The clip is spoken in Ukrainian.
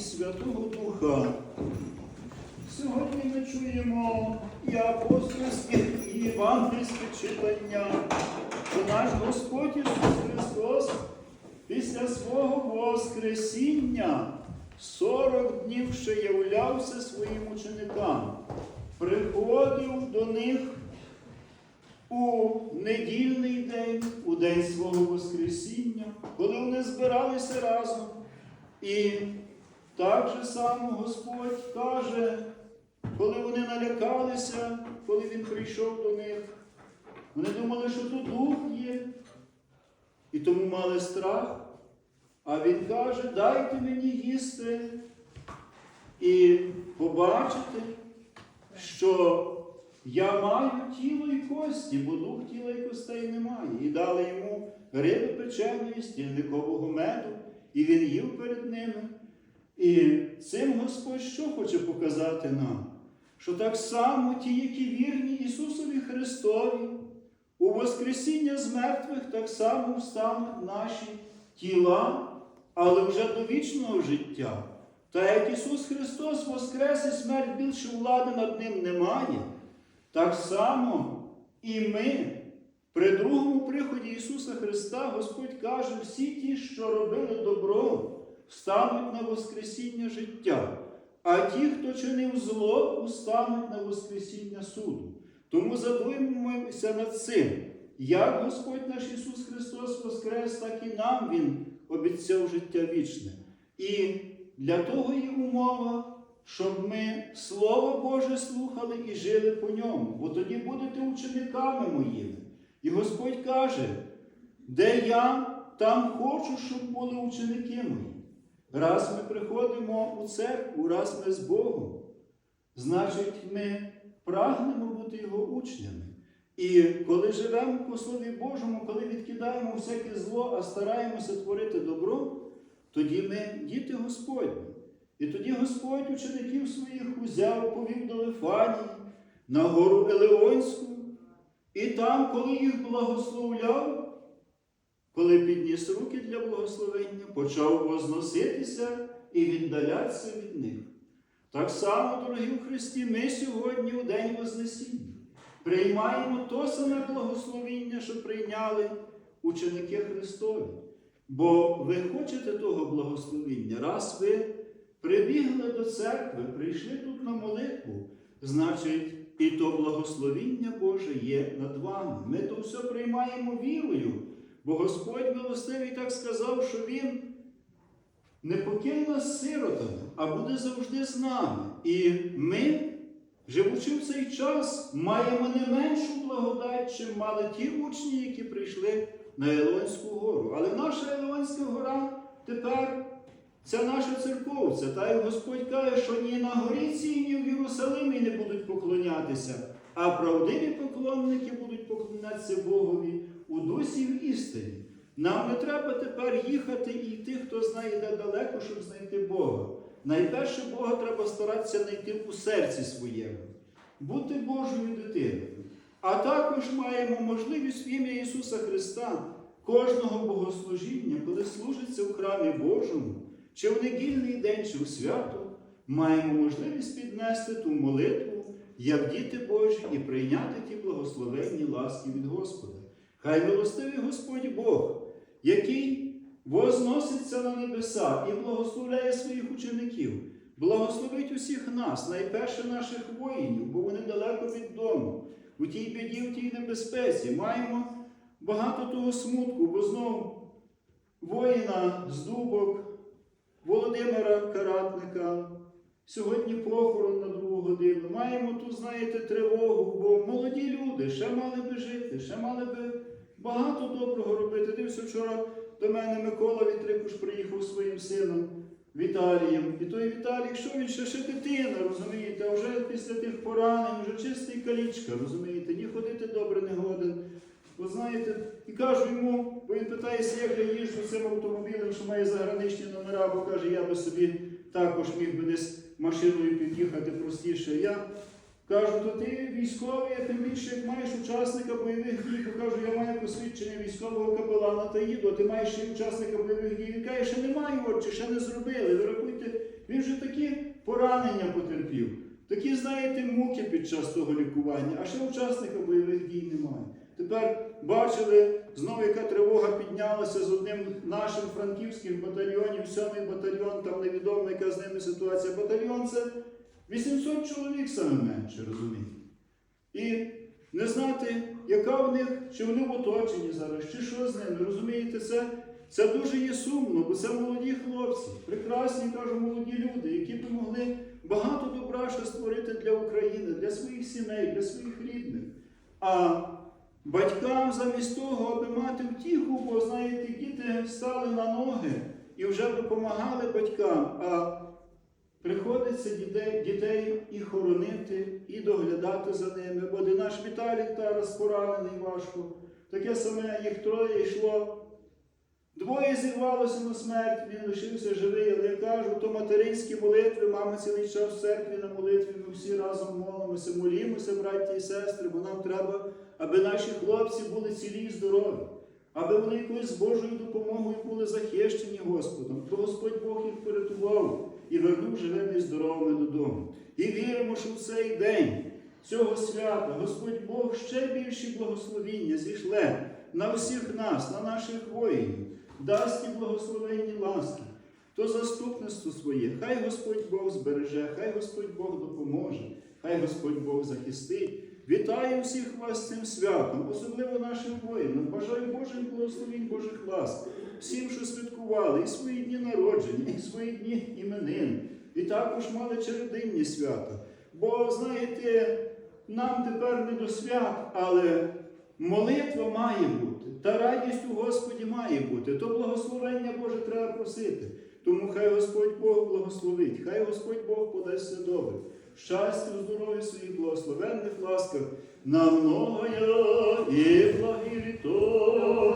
Святого Духа. Сьогодні ми чуємо і апостольське, і євангельське читання, що наш Господь Ісус Христос після свого Воскресіння 40 днів ще являвся своїм ученикам, приходив до них у недільний день, у день свого Воскресіння, коли вони збиралися разом. І так же само Господь каже, коли вони налякалися, коли Він прийшов до них, вони думали, що тут дух є, і тому мали страх. А Він каже, дайте мені їсти і побачите, що я маю тіло і кості, бо дух тіла і костей немає. І дали йому риби печеної, стільникового меду, і він їв перед ними. І цим Господь що хоче показати нам? Що так само ті, які вірні Ісусові Христові, у Воскресіння з мертвих так само встануть наші тіла, але вже до вічного життя. Та як Ісус Христос воскрес і смерть більше влади над Ним немає, так само і ми. При другому приході Ісуса Христа Господь каже, всі ті, що робили добро, встануть на Воскресіння життя, а ті, хто чинив зло, устануть на Воскресіння суду. Тому задумуємося над цим, як Господь наш Ісус Христос воскрес, так і нам Він обіцяв життя вічне. І для того є умова, щоб ми Слово Боже слухали і жили по ньому, бо тоді будете учениками моїми. І Господь каже, де я, там хочу, щоб були ученики мої. Раз ми приходимо у церкву, раз ми з Богом, значить, ми прагнемо бути Його учнями. І коли живемо по Слові Божому, коли відкидаємо всяке зло, а стараємося творити добро, тоді ми діти Господні. І тоді Господь учеників своїх узяв, повів до Лифанії, на гору Елеонську, і там, коли їх благословляв, коли підніс руки для благословення, почав возноситися і віддалятися від них. Так само, дорогі в Христі, ми сьогодні, у День Вознесіння, приймаємо то саме благословіння, що прийняли ученики Христові. Бо ви хочете того благословіння, раз ви прибігли до церкви, прийшли тут на молитву, значить, і то благословіння Боже є над вами. Ми то все приймаємо вірою, бо Господь милостивий так сказав, що Він не покине нас сиротами, а буде завжди з нами. І ми, живучи в цей час, маємо не меншу благодать, чим мали ті учні, які прийшли на Елонську гору. Але наша Елонська гора тепер це наша церковця. Та й Господь каже, що ні на горі цій, ні в Єрусалимі не будуть поклонятися, а правдиві поклонники будуть поклонятися Богові у дусі в істині. Нам не треба тепер їхати і йти, хто знає де далеко, щоб знайти Бога. Найперше Бога треба старатися знайти у серці своєму, бути Божою дитиною. А також маємо можливість в ім'я Ісуса Христа кожного богослужіння, коли служиться в храмі Божому, чи в недільний день, чи в свято, маємо можливість піднести ту молитву, як діти Божі, і прийняти ті благословенні ласки від Господа. Хай милостивий Господь Бог, який возноситься на небеса і благословляє своїх учеників, благословить усіх нас, найперше наших воїнів, бо вони далеко від дому, у тій біді, в тій небезпеці. Маємо багато того смутку, бо знову воїна з дубок, Володимира Каратника. Сьогодні похорон на другу годину. Маємо тут, знаєте, тривогу, бо молоді люди ще мали би жити, ще мали би багато доброго робити. Дивився вчора до мене Микола Вітрикуш приїхав своїм сином Віталієм. І той Віталій, що він ще, ще дитина, розумієте, а вже після тих поранень, вже чистий калічка, розумієте, ні ходити добре не годен. Ви знаєте, і кажу йому, бо він питається, як я їжджу цим автомобілем, що має заграничні номера, бо каже, я би собі також міг би десь машиною під'їхати простіше. Я кажу, то ти військовий, а тим більше як маєш учасника бойових дій, то кажу, я маю посвідчення військового капелана та їду, а ти маєш ще учасника бойових дій. Він каже, ще немає, отче, ще не зробили. Ви рахуйте, він вже такі поранення потерпів. Такі, знаєте, муки під час того лікування, а ще учасника бойових дій немає. Тепер бачили, знову яка тривога піднялася з одним нашим франківських батальйонів, сьомий батальйон, там невідомо, яка з ними ситуація. Батальйон це 800 чоловік саме менше, розумієте? І не знати, яка в них, чи вони в оточенні зараз, чи що з ними. Розумієте, це, це дуже є сумно, бо це молоді хлопці, прекрасні, кажу, молоді люди, які б могли багато добра ще створити для України, для своїх сімей, для своїх рідних. А батькам замість того, аби мати втіху, бо знаєте, діти стали на ноги і вже допомагали батькам. А Приходиться дітей, дітей і хоронити, і доглядати за ними. Де наш Віталік зараз поранений важко. Таке саме їх троє йшло. Двоє зірвалося на смерть, він лишився живий, але я кажу, то материнські молитви, мама цілий час в церкві на молитві, ми всі разом молимося, молімося, браття і сестри, бо нам треба, аби наші хлопці були цілі і здорові, аби вони якоюсь Божою допомогою були захищені Господом, то Господь Бог їх порятував і вернув живими і здоровими додому. І віримо, що в цей день цього свята Господь Бог ще більші благословіння зійшле на всіх нас, на наших воїнів, дасть і благословенні ласки, то заступництво своє, хай Господь Бог збереже, хай Господь Бог допоможе, хай Господь Бог захистить. Вітаю всіх вас з цим святом, особливо нашим воїнам. Бажаю Божих благословень, Божих ласк, всім, що святкували і свої дні народження, і свої дні іменин, і також мали черединні свята. Бо, знаєте, нам тепер не до свят, але молитва має бути, та радість у Господі має бути, то благословення Боже треба просити. Тому хай Господь Бог благословить, хай Господь Бог подасть все добре. Щастя, здоров'я своїх благословенних ласках на многое і благі літо.